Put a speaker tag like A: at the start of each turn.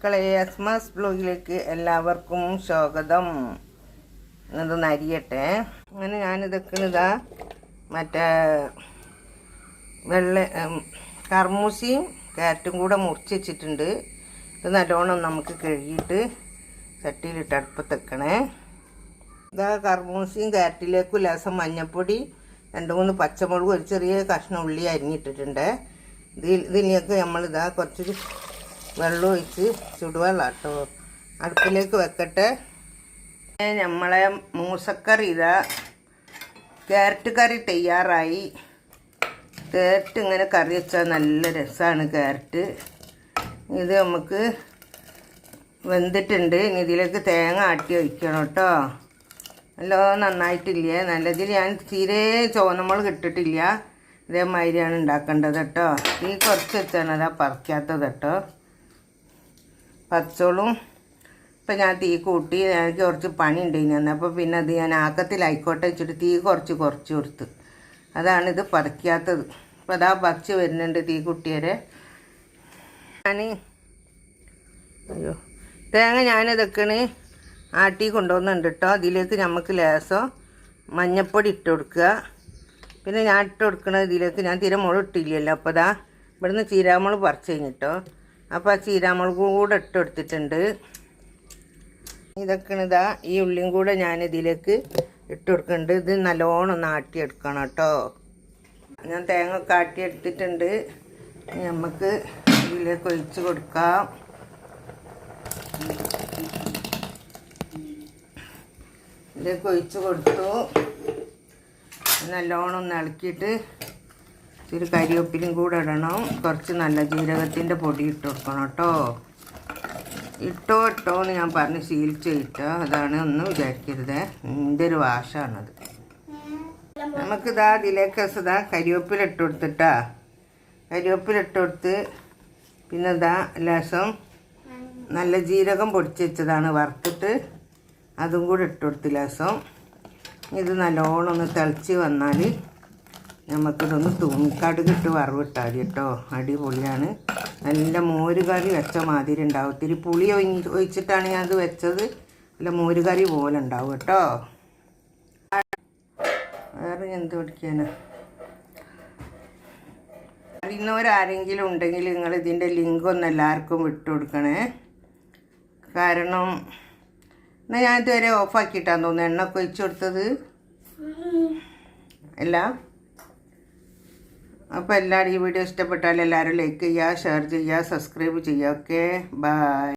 A: മക്കളെ എസ്മസ് ബ്ലോഗിലേക്ക് എല്ലാവർക്കും സ്വാഗതം. ഇത് നരിയട്ടെ. അങ്ങനെ ഞാനിതൊക്കെ ഇതാ മറ്റേ വെള്ള കർമൂസിയും ക്യാരറ്റും കൂടെ മുറിച്ച് വെച്ചിട്ടുണ്ട്. ഇത് നല്ലോണം നമുക്ക് കഴുകിയിട്ട് ചട്ടിയിലിട്ട് അടുപ്പത്ത് വെക്കണേ. ഇതാ കർമൂസിയും കാരറ്റിലേക്കും ലേസം മഞ്ഞൾപ്പൊടി രണ്ട് മൂന്ന് പച്ചമുളകും ഒരു ചെറിയ കഷ്ണം ഉള്ളി അരിഞ്ഞിട്ടിട്ടുണ്ട്. ഇതിൽ ഇതിലേക്ക് നമ്മളിതാ കുറച്ച് വെള്ളം ഒഴിച്ച് ചുടുവെള്ളം കേട്ടോ അടുപ്പിലേക്ക് വെക്കട്ടെ. നമ്മളെ മൂസക്കറി ഇതാ ക്യാരറ്റ് കറി തയ്യാറായി. ക്യാരറ്റ് ഇങ്ങനെ കറി വെച്ചാൽ നല്ല രസമാണ് ക്യാരറ്റ്. ഇത് നമുക്ക് വെന്തിട്ടുണ്ട്. ഇനി ഇതിലേക്ക് തേങ്ങ ആട്ടി ഒഴിക്കണം കേട്ടോ നല്ലോ നന്നായിട്ടില്ല? നല്ലതിൽ ഞാൻ തീരെ ചുവന്നമുളക് ഇട്ടിട്ടില്ല. ഇതേമാതിരിയാണ് ഉണ്ടാക്കേണ്ടത് കേട്ടോ ഈ കുറച്ച് വെച്ചാണ് അതാ പറിക്കാത്തത് കേട്ടോ പച്ചോളും ഇപ്പം ഞാൻ തീ കൂട്ടി എനിക്ക് കുറച്ച് പണി ഉണ്ടായിരുന്നു അപ്പോൾ പിന്നെ അത് ഞാൻ ആക്കത്തിലായിക്കോട്ടെ വെച്ചിട്ട് തീ കുറച്ച് കുറച്ച് കൊടുത്ത്. അതാണ് ഇത് പറിക്കാത്തത്. അപ്പോൾ അതാ പച്ച വരുന്നുണ്ട് തീ കുട്ടിയരെ ഞാൻ അയ്യോ തേങ്ങ ഞാനിതൊക്കെയാണ് ആട്ടി കൊണ്ടുവന്നുണ്ട് കേട്ടോ. അതിലേക്ക് നമുക്ക് ലേസോ മഞ്ഞപ്പൊടി ഇട്ട് കൊടുക്കുക. പിന്നെ ഞാൻ ഇട്ട് കൊടുക്കണത് ഇതിലേക്ക് ഞാൻ തീരെ മുളക് ഇട്ടില്ലല്ലോ അപ്പോൾ അതാ ഇവിടുന്ന് ചീരാമുളക് പറിച്ച് കഴിഞ്ഞിട്ടോ. അപ്പോൾ ആ ചീരാമുളക് കൂടെ ഇട്ട് കൊടുത്തിട്ടുണ്ട് ഇതൊക്കെ ഇതാ ഈ ഉള്ളിയും കൂടെ ഞാൻ ഇതിലേക്ക് ഇട്ട് കൊടുക്കുന്നുണ്ട് ഇത് നല്ലോണം നാട്ടിയെടുക്കണം കേട്ടോ. ഞാൻ തേങ്ങ കാട്ടി എടുത്തിട്ടുണ്ട് നമുക്ക് ഇതിലേക്ക് ഒഴിച്ച് കൊടുക്കാം. ഇതിലേക്ക് ഒഴിച്ച് കൊടുത്തു. നല്ലോണം ഒന്ന് ഇളക്കിയിട്ട് ഇച്ചിരി കരിവേപ്പിലും കൂടെ ഇടണം. കുറച്ച് നല്ല ജീരകത്തിന്റെ പൊടി ഇട്ട് കൊടുക്കണം കേട്ടോ. ഇട്ടോ ഇട്ടോ എന്ന് ഞാൻ പറഞ്ഞ് ശീലിച്ച് ഇട്ടോ അതാണ് ഒന്ന് വിചാരിക്കരുത്. ഒരു വാഷാണത് നമുക്കിതാ അതിലേക്ക് ഇതാ കരിവേപ്പില ഇട്ട് കൊടുത്തിട്ടാ. കരിവേപ്പില ഇട്ട് കൊടുത്ത് പിന്നെ ഇതാ ലേശം നല്ല ജീരകം പൊടിച്ച് വെച്ചതാണ് വറുത്തിട്ട് അതും കൂടെ ഇട്ട് കൊടുത്ത് ലേശം. ഇത് നല്ലോണം ഒന്ന് തിളച്ച് വന്നാൽ നമുക്കിതൊന്ന് തൂങ്ങി കടുകിട്ട് വറവിട്ടാൽ കേട്ടോ. അടിപൊളിയാണ്. നല്ല മോര് കറി വെച്ച മാതിരി ഉണ്ടാവും. ഇത്തിരി പുളി ഒഴിച്ചിട്ടാണ് ഞാൻ അത് വെച്ചത്. നല്ല മോര് കറി പോലെ ഉണ്ടാവും കേട്ടോ. വേറെ എന്ത് പഠിക്കാനാ? അറിയുന്നവരാരെങ്കിലും ഉണ്ടെങ്കിൽ നിങ്ങൾ ഇതിന്റെ ലിങ്ക് ഒന്ന് എല്ലാവർക്കും വിട്ടു കൊടുക്കണേ. കാരണം എന്നാൽ ഞാൻ ഇതുവരെ ഓഫാക്കിയിട്ടാന്ന് തോന്നുന്നു. എണ്ണ ഒക്കെ ഒഴിച്ചു കൊടുത്തത്? അല്ല? അപ്പോൾ എല്ലാവരും ഈ വീഡിയോ ഇഷ്ടപ്പെട്ടാൽ എല്ലാവരും ലൈക്ക് ചെയ്യുക ഷെയർ ചെയ്യുക സബ്സ്ക്രൈബ് ചെയ്യുക. Okay bye